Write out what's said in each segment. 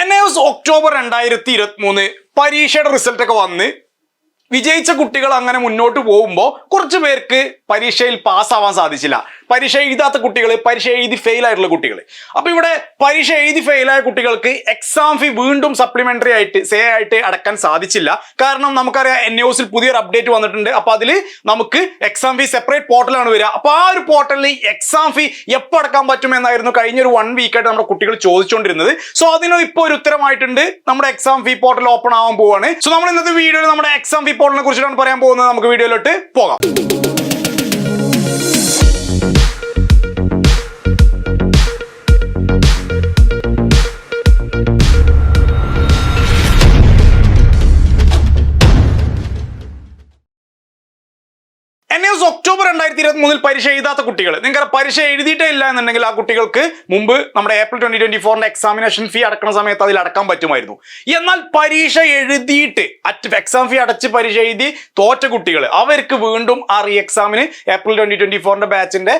N S October രണ്ടായിരത്തി ഇരുപത്തി മൂന്ന് പരീക്ഷയുടെ റിസൾട്ട് ഒക്കെ വന്ന് വിജയിച്ച കുട്ടികൾ അങ്ങനെ മുന്നോട്ട് പോകുമ്പോൾ കുറച്ച് പേർക്ക് പരീക്ഷയിൽ പാസ്സാവാൻ സാധിച്ചില്ല. പരീക്ഷ എഴുതാത്ത കുട്ടികൾ പരീക്ഷ എഴുതി ഫെയിൽ ആയിട്ടുള്ള കുട്ടികൾ അപ്പോൾ ഇവിടെ പരീക്ഷ എഴുതി ഫെയിലായ കുട്ടികൾക്ക് എക്സാം ഫീ വീണ്ടും സപ്ലിമെന്ററി ആയിട്ട് സേ ആയിട്ട് അടക്കാൻ സാധിച്ചില്ല. കാരണം നമുക്കറിയാം എൻ ന്യൂസിൽ പുതിയൊരു അപ്ഡേറ്റ് വന്നിട്ടുണ്ട്. അപ്പോൾ അതിൽ നമുക്ക് എക്സാം ഫീ സെപ്പറേറ്റ് പോർട്ടലാണ് വരിക. അപ്പോൾ ആ ഒരു പോർട്ടലിൽ എക്സാം ഫീ എപ്പോൾ അടക്കാൻ പറ്റുമെന്നായിരുന്നു കഴിഞ്ഞ ഒരു വൺ വീക്കായിട്ട് നമ്മുടെ കുട്ടികൾ ചോദിച്ചുകൊണ്ടിരുന്നത് സോ അതിന് ഇപ്പോൾ ഒരു ഉത്തരമായിട്ടുണ്ട്. നമ്മുടെ എക്സാം ഫീ പോർട്ടൽ ഓപ്പൺ ആവാൻ പോവുകയാണ് സോ നമ്മൾ ഇന്നത്തെ വീഡിയോയിൽ നമ്മുടെ എക്സാം ഫീ പോർട്ടലിനെ കുറിച്ചിട്ടാണ് പറയാൻ പോകുന്നത്. നമുക്ക് വീഡിയോയിലോട്ട് പോകാം. രണ്ടായിരത്തി ഇരുപത്തി മൂന്നിൽ പരീക്ഷ എഴുതാത്ത കുട്ടികൾ നിങ്ങൾക്ക് പരീക്ഷ എഴുതിയിട്ടേ ഇല്ല എന്നുണ്ടെങ്കിൽ ആ കുട്ടികൾക്ക് മുമ്പ് നമ്മുടെ ഏപ്രിൽ ട്വന്റി ട്വന്റി ഫോറിന്റെ എക്സാമിനേഷൻ ഫീ അടക്കുന്ന സമയത്ത് അതിൽ അടക്കാൻ പറ്റുമായിരുന്നു. എന്നാൽ പരീക്ഷ എഴുതിയിട്ട് അറ്റ് എക്സാം ഫീ അടച്ച് പരീക്ഷ എഴുതി തോറ്റ കുട്ടികൾ അവർക്ക് വീണ്ടും ആ റീ എക്സാമിന് ഏപ്രിൽ ട്വന്റി ട്വന്റി ഫോറിന്റെ ബാച്ചിന്റെ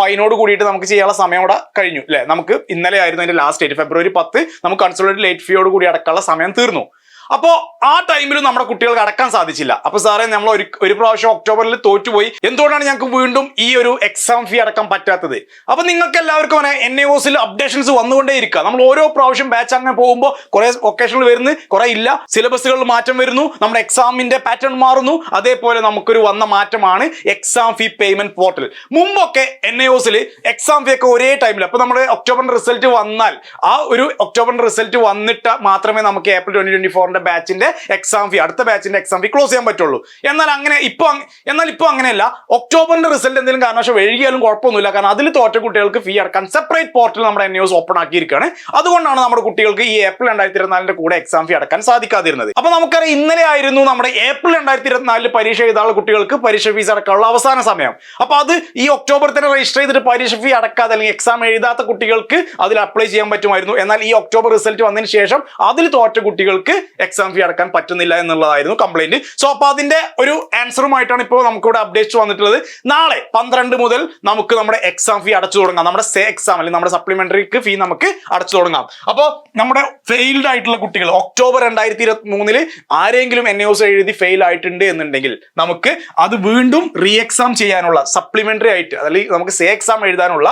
ഫൈനോട് കൂടിയിട്ട് നമുക്ക് ചെയ്യാനുള്ള സമയം അവിടെ കഴിഞ്ഞു. അല്ലെ നമുക്ക് ഇന്നലെ ആയിരുന്നു അതിന്റെ ലാസ്റ്റ് ഡേറ്റ് ഫെബ്രുവരി പത്ത് നമുക്ക് കൺസോളേറ്റ് ലേറ്റ് ഫീയോട് കൂടി അടക്കാനുള്ള സമയം തീർന്നു. അപ്പോ ആ ടൈമിൽ നമ്മുടെ കുട്ടികൾക്ക് അടക്കാൻ സാധിച്ചില്ല. അപ്പൊ സാറേ നമ്മൾ ഒരു ഒരു പ്രാവശ്യം ഒക്ടോബറിൽ തോറ്റുപോയി. എന്തുകൊണ്ടാണ് ഞങ്ങൾക്ക് വീണ്ടും ഈ ഒരു എക്സാം ഫീ അടക്കാൻ പറ്റാത്തത്? അപ്പൊ നിങ്ങൾക്ക് എല്ലാവർക്കും അങ്ങനെ എൻ എ ഒസിൽ അപ്ഡേഷൻസ് വന്നുകൊണ്ടേ ഇരിക്കുക നമ്മൾ ഓരോ പ്രാവശ്യം ബാച്ച് അങ്ങനെ പോകുമ്പോൾ കുറെ ഒക്കേഷനിൽ വരുന്നു കുറെ ഇല്ല. സിലബസുകളിൽ മാറ്റം വരുന്നു നമ്മുടെ എക്സാമിന്റെ പാറ്റേൺ മാറുന്നു. അതേപോലെ നമുക്കൊരു വന്ന മാറ്റമാണ് എക്സാം ഫീ പേയ്മെന്റ് പോർട്ടൽ മുമ്പൊക്കെ എൻ എ ഒസിൽ എക്സാം ഫീ ഒക്കെ ഒരേ ടൈമിൽ അപ്പൊ നമ്മുടെ ഒക്ടോബറിന്റെ റിസൾട്ട് വന്നാൽ ആ ഒരു ഒക്ടോബറിന്റെ റിസൾട്ട് വന്നിട്ട് മാത്രമേ നമുക്ക് ഏപ്രിൽ ട്വന്റി ട്വന്റി ഫോറിന്റെ ബാച്ചിന്റെ എക്സാം ഫീ അടുത്ത ബാച്ചിന്റെ എക്സാം ഫീ ക്ലോസ് ചെയ്യാൻ പറ്റുള്ളൂ. എന്നാൽ അങ്ങനെ ഇപ്പൊ എന്നാൽ ഇപ്പൊ അങ്ങനെയല്ല. ഒക്ടോബറിന്റെ റിസൾട്ട് എന്തെങ്കിലും കാരണവശാൽ എഴുകിയാലും കുഴപ്പമൊന്നുമില്ല. കാരണം അതിൽ തോറ്റ കുട്ടികൾക്ക് ഫീ അടക്കാൻ സെപ്പറേറ്റ് പോർട്ടൽ നമ്മുടെ എൻ ന്യൂസ് ഓപ്പൺ ആക്കിയിരിക്കുകയാണ്. അതുകൊണ്ടാണ് നമ്മുടെ കുട്ടികൾക്ക് ഈ ഏപ്രിൽ രണ്ടായിരത്തി ഇരുപത്തിനാലിന്റെ കൂടെ എക്സാം ഫീ അടക്കാൻ സാധിക്കാതിരുന്നത്. അപ്പൊ നമുക്കറിയാം ഇന്നലെ ആയിരുന്നു നമ്മുടെ ഏപ്രിൽ രണ്ടായിരത്തി ഇരുപത്തിനാലിൽ പരീക്ഷ എഴുതാനുള്ള കുട്ടികൾക്ക് പരീക്ഷ ഫീസ് അടക്കാനുള്ള അവസാന സമയം. അപ്പൊ അത് ഈ ഒക്ടോബർ തന്നെ രജിസ്റ്റർ ചെയ്തിട്ട് പരീക്ഷ ഫീ അടക്കാതെ അല്ലെങ്കിൽ എക്സാം എഴുതാത്ത കുട്ടികൾക്ക് അതിൽ അപ്ലൈ ചെയ്യാൻ പറ്റുമായിരുന്നു. എന്നാൽ ഈ ഒക്ടോബർ റിസൾട്ട് വന്നതിന് ശേഷം അതിൽ തോറ്റ കുട്ടികൾക്ക് എക്സാം ഫീ അടക്കാൻ പറ്റുന്നില്ല എന്നുള്ളതായിരുന്നു കംപ്ലൈന്റ് സോ അപ്പൊ അതിന്റെ ഒരു ആൻസറുമായിട്ടാണ് ഇപ്പോൾ നമുക്കിവിടെ അപ്ഡേറ്റ് വന്നിട്ടുള്ളത്. നാളെ പന്ത്രണ്ട് മുതൽ നമുക്ക് നമ്മുടെ എക്സാം ഫീ അടച്ചു തുടങ്ങാം. നമ്മുടെ സേ എക്സാം അല്ലെങ്കിൽ നമ്മുടെ സപ്ലിമെന്ററിക്ക് ഫീ നമുക്ക് അടച്ചു തുടങ്ങാം. അപ്പോൾ നമ്മുടെ ഫെയിൽഡ് ആയിട്ടുള്ള കുട്ടികൾ ഒക്ടോബർ രണ്ടായിരത്തി ഇരുപത്തി മൂന്നിൽ ആരെങ്കിലും എൻ എസ് എഴുതി ഫെയിൽ ആയിട്ടുണ്ട് എന്നുണ്ടെങ്കിൽ നമുക്ക് അത് വീണ്ടും റീ എക്സാം ചെയ്യാനുള്ള സപ്ലിമെന്ററി ആയിട്ട് അല്ലെങ്കിൽ നമുക്ക് സേ എക്സാം എഴുതാനുള്ള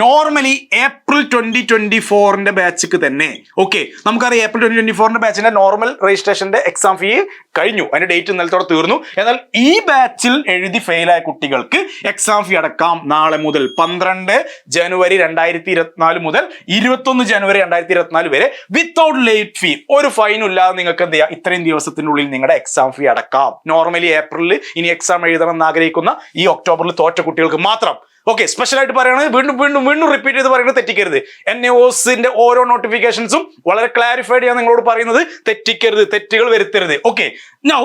നോർമലി ഏപ്രിൽ ട്വന്റി ട്വന്റി ഫോറിന്റെ ബാച്ചിക്ക് തന്നെ. ഓക്കെ നമുക്കറിയാം ഏപ്രിൽ ട്വന്റി ട്വന്റി ഫോറിന്റെ ബാച്ചിന്റെ നോർമൽ രജിസ്ട്രേഷന്റെ എക്സാം ഫീ കഴിഞ്ഞു. അതിന്റെ ഡേറ്റ് ഇന്നലത്തോടെ തീർന്നു. എന്നാൽ ഈ ബാച്ചിൽ എഴുതി ഫെയിലായ കുട്ടികൾക്ക് എക്സാം ഫീ അടക്കാം. നാളെ മുതൽ പന്ത്രണ്ട് ജനുവരി രണ്ടായിരത്തി ഇരുപത്തിനാല് മുതൽ ഇരുപത്തൊന്ന് ജനുവരി രണ്ടായിരത്തി ഇരുപത്തിനാല് വരെ വിത്തൗട്ട് ലേറ്റ് ഫീ ഒരു ഫൈനും ഇല്ലാതെ നിങ്ങൾക്ക് എന്ത് ചെയ്യാം? ഇത്രയും ദിവസത്തിനുള്ളിൽ നിങ്ങളുടെ എക്സാം ഫീ അടക്കാം. നോർമലി ഏപ്രിലിൽ ഇനി എക്സാം എഴുതണം എന്ന് ആഗ്രഹിക്കുന്ന ഈ ഒക്ടോബറിൽ തോറ്റ കുട്ടികൾക്ക് മാത്രം ഓക്കെ സ്പെഷ്യൽ ആയിട്ട് പറയുന്നത് വീണ്ടും വീണ്ടും വീണ്ടും റിപ്പീറ്റ് ചെയ്ത് പറയുന്നത് തെറ്റിക്കരുത്. എൻ ഒസിന്റെ ഓരോ നോട്ടിഫിക്കേഷൻസും വളരെ ക്ലാരിഫൈഡ് ചെയ്യാൻ നിങ്ങളോട് പറയുന്നത്. തെറ്റിക്കരുത് തെറ്റുകൾ വരുത്തരുത്. ഓക്കെ നൗ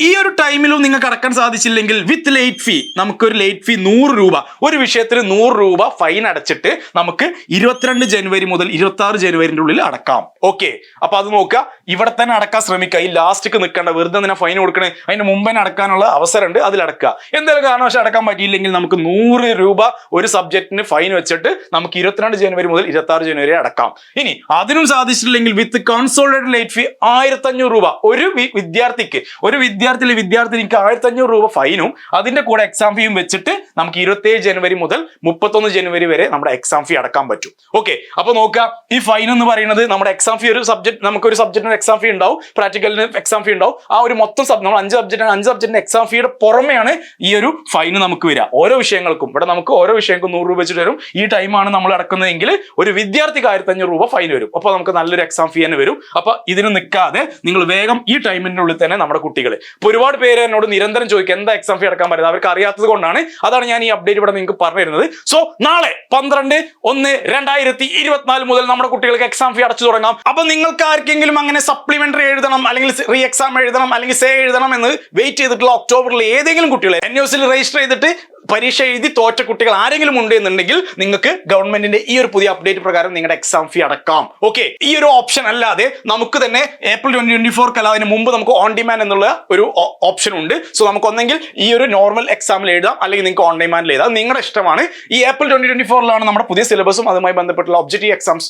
ഈ ഒരു ടൈമിലും നിങ്ങൾക്ക് അടക്കാൻ സാധിച്ചില്ലെങ്കിൽ വിത്ത് ലേറ്റ് ഫീ നമുക്കൊരു ലേറ്റ് ഫീ നൂറ് രൂപ. ഒരു വിഷയത്തിന് നൂറ് രൂപ ഫൈൻ അടച്ചിട്ട് നമുക്ക് ഇരുപത്തിരണ്ട് ജനുവരി മുതൽ ഇരുപത്തി ആറ് ജനുവരിന്റെ ഉള്ളിൽ അടക്കാം. ഓക്കെ അപ്പൊ അത് നോക്കുക. ഇവിടെ തന്നെ അടക്കാൻ ശ്രമിക്കുക. ഈ ലാസ്റ്റ്ക്ക് നിൽക്കേണ്ട. വെറുതെ തന്നെ ഫൈൻ കൊടുക്കണേ? അതിന് മുമ്പ് അടക്കാനുള്ള അവസരമുണ്ട്. അതിൽ അടക്കുക. എന്തെങ്കിലും കാരണവശാൽ അടക്കാൻ പറ്റിയില്ലെങ്കിൽ നമുക്ക് നൂറ് രൂപ ഒരു സബ്ജക്റ്റിന് ഫൈൻ വെച്ചിട്ട് നമുക്ക് ഇരുപത്തിരണ്ട് ജനുവരി മുതൽ ഇരുപത്തി ആറ് ജനുവരി അടക്കാം. ഇനി അതിനും സാധിച്ചിട്ടില്ലെങ്കിൽ വിത്ത് കൺസോൾട്ടഡ് ലേറ്റ് ഫീ ആയിരത്തി അഞ്ഞൂറ് രൂപ. ഒരു വിദ്യാർത്ഥിക്ക് ഒരു വിദ്യാർത്ഥി വിദ്യാർത്ഥിനിക്ക് ആയിരത്തി അഞ്ഞൂറ് രൂപ ഫൈനും അതിന്റെ കൂടെ എക്സാം ഫീയും വെച്ചിട്ട് നമുക്ക് ഇരുപത്തേഴ് ജനുവരി മുതൽ മുപ്പത്തൊന്ന് ജനുവരി വരെ നമ്മുടെ എക്സാം ഫീ അടക്കാൻ പറ്റും. ഓക്കെ അപ്പൊ നോക്കുക ഈ ഫൈൻ എന്ന് പറയുന്നത് നമ്മുടെ എക്സാം ഫീ ഒരു സബ്ജക്ട് നമുക്ക് ഒരു സബ്ജക്റ്റിന് എക്സാം ഫീ ഉണ്ടാവും പ്രാക്ടിക്കലിന് എക്സാം ഫീ ഉണ്ടാവും. ആ ഒരു മൊത്തം സബ് നമ്മൾ അഞ്ച് സബ്ജക്റ്റിന് അഞ്ച് സബ്ജക്റ്റിന് എക്സാം ഫീയുടെ പുറമെയാണ് ഈ ഒരു ഫൈൻ നമുക്ക് വരിക. ഓരോ വിഷയങ്ങൾക്കും ഇവിടെ നമുക്ക് ഓരോ വിഷയങ്ങൾക്കും നൂറ് രൂപ വെച്ചിട്ട് വരും. ഈ ടൈമാണ് നമ്മൾ അടക്കുന്നതെങ്കിൽ ഒരു വിദ്യാർത്ഥിക്ക് ആയിരത്തി അഞ്ഞൂറ് രൂപ ഫൈൻ വരും. അപ്പോൾ നമുക്ക് നല്ലൊരു എക്സാം ഫീ തന്നെ വരും. അപ്പൊ ഇതിന് നിൽക്കാതെ നിങ്ങൾ വേഗം ഈ ടൈമിനുള്ളിൽ തന്നെ നമ്മുടെ കുട്ടികൾ ഇപ്പൊ ഒരുപാട് പേര് എന്നോട് നിരന്തരം ചോദിക്കും എന്താ എക്സാം ഫീ അടക്കാൻ പറ്റുന്നത് അവർക്ക് അറിയാത്തത് കൊണ്ടാണ് അതാണ് ഞാൻ ഈ അപ്ഡേറ്റ് ഇവിടെ നിങ്ങൾക്ക് പറഞ്ഞു തരുന്നത്. സോ നാളെ പന്ത്രണ്ട് ഒന്ന് രണ്ടായിരത്തി ഇരുപത്തിനാല് മുതൽ നമ്മുടെ കുട്ടികൾക്ക് എക്സാം ഫീ അടച്ചു തുടങ്ങാം. അപ്പൊ നിങ്ങൾക്ക് ആർക്കെങ്കിലും അങ്ങനെ സപ്ലിമെന്ററി എഴുതണം അല്ലെങ്കിൽ റീ എക്സാം എഴുതണം അല്ലെങ്കിൽ സേ എഴുതണം എന്ന് വെയിറ്റ് ചെയ്തിട്ടുള്ള ഒക്ടോബറിൽ ഏതെങ്കിലും കുട്ടികളെ എൻ ന്യൂസിൽ രജിസ്റ്റർ ചെയ്തിട്ട് പരീക്ഷ എഴുതി തോറ്റ കുട്ടികൾ ആരെങ്കിലും ഉണ്ട് എന്നുണ്ടെങ്കിൽ നിങ്ങൾക്ക് ഗവൺമെന്റിന്റെ ഈ ഒരു പുതിയ അപ്ഡേറ്റ് പ്രകാരം നിങ്ങളുടെ എക്സാം ഫീ അടക്കാം. ഓക്കെ ഈ ഒരു ഓപ്ഷൻ അല്ലാതെ നമുക്ക് തന്നെ ഏപ്രിൽ ട്വന്റി ട്വന്റി ഫോർ കലാതിന് മുമ്പ് നമുക്ക് ഓൺ ഡിമാൻഡ് എന്നുള്ള ഒരു ഓപ്ഷൻ ഉണ്ട്. സോ നമുക്ക് ഒന്നെങ്കിൽ ഈ ഒരു നോർമൽ എക്സാമിൽ എഴുതാം. അല്ലെങ്കിൽ നിങ്ങൾക്ക് ഓൺ ഡിമാൻഡിൽ എഴുതാം. നിങ്ങളുടെ ഇഷ്ടമാണ്. ഈ ഏപ്രിൽ ട്വന്റി ട്വന്റി ഫോറിലാണ് നമ്മുടെ പുതിയ സിലബസും അതുമായി ബന്ധപ്പെട്ടുള്ള ഒബ്ജക്റ്റീവ് എക്സാംസ്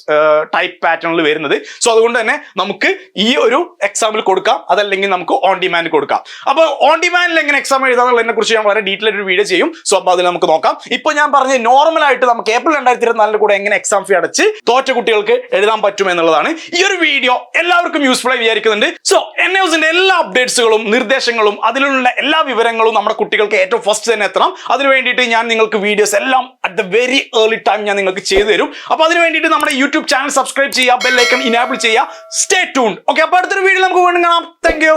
ടൈപ്പ് പാറ്റേണിൽ വരുന്നത്. സോ അതുകൊണ്ട് തന്നെ നമുക്ക് ഈ ഒരു എക്സാമിൽ കൊടുക്കാം. അതല്ലെങ്കിൽ നമുക്ക് ഓൺ ഡിമാൻഡ് കൊടുക്കാം. അപ്പോൾ ഓൺ ഡിമാൻഡിൽ എങ്ങനെ എക്സാം എഴുതാന്നുള്ളതിനെ കുറിച്ച് ഞാൻ വളരെ ഡീറ്റെയിൽ ഒരു വീഡിയോ ചെയ്യും. സോ അപ്പോൾ അതിൽ നമുക്ക് നോക്കാം. ഇപ്പൊ ഞാൻ പറഞ്ഞ നോർമൽ ആയിട്ട് നമുക്ക് ഏപ്രിൽ രണ്ടായിരത്തി ഇരുപത്തിനാലിന് കൂടെ എങ്ങനെ എക്സാം ഫീ അടച്ച് തോറ്റ കുട്ടികൾക്ക് എഴുതാൻ പറ്റും എന്നുള്ളതാണ് ഈ ഒരു വീഡിയോ എല്ലാവർക്കും യൂസ്ഫുൾ ആയി വിചാരിക്കുന്നുണ്ട്. സോ എൻ ന്യൂസിന്റെ എല്ലാ അപ്ഡേറ്റ്സുകളും നിർദ്ദേശങ്ങളും അതിലുള്ള എല്ലാ വിവരങ്ങളും നമ്മുടെ കുട്ടികൾക്ക് ഏറ്റവും ഫസ്റ്റ് തന്നെ എത്തണം. അതിന് വേണ്ടിയിട്ട് ഞാൻ നിങ്ങൾക്ക് വീഡിയോസ് എല്ലാം at the very early time ഞാൻ നിങ്ങൾക്ക് ചെയ്തു തരും. അപ്പോൾ അതിന് വേണ്ടിയിട്ട് നമ്മുടെ യൂട്യൂബ് ചാനൽ സബ്സ്ക്രൈബ് ചെയ്യുക ബെല്ലൈക്കൺ ഇനാബിൾ ചെയ്യുക. സ്റ്റേ ട്യൂൺ ഓക്കെ അപ്പോൾ അടുത്തൊരു വീഡിയോ നമുക്ക് വീണ്ടും കാണാം. Thank you